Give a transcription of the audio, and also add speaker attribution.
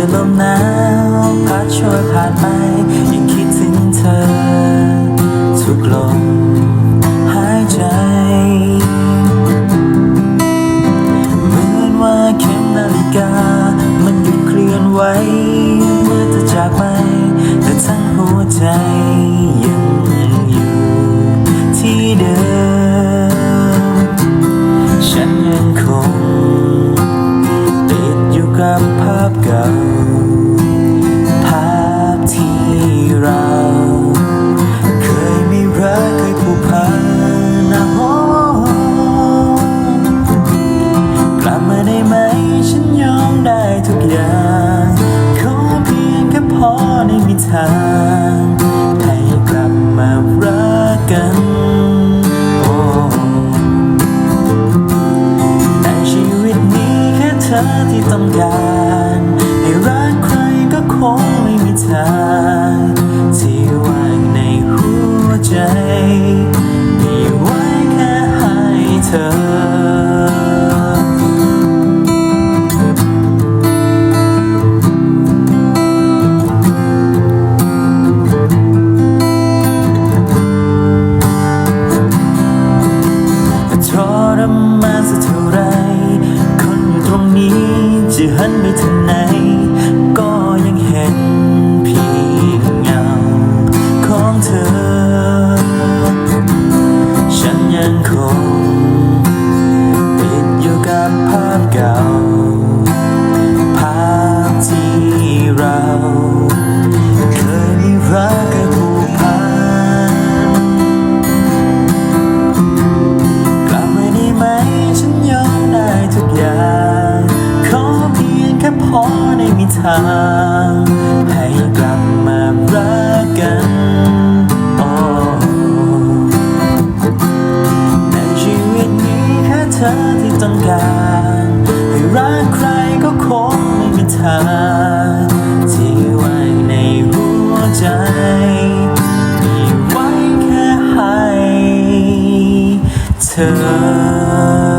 Speaker 1: อลมหนาวพัดช่วยผ่านไปยังคิดถึงเธอ ทุกลมหายใจ เหมือนว่าเข็มนาฬิกา มันหยุดเคลื่อนไหวเมื่อเธอจากไป แต่ทั้งหัวใจยังอยู่ที่เดิม ฉันยังคง ทางให้กลับมารักกันโอ้ในชีวิตนี้แค่เธอที่ต้องการให้รักใครก็คงไม่มีทางที่ว่างในหัวใจมีไว้แค่ให้เธอ ทาง ให้กลับมารักกันโอ้ในชีวิตนี้แค่เธอที่ต้องการให้รักใครก็คงไม่มีทางที่ไว้ในหัวใจมีไว้แค่ให้เธอ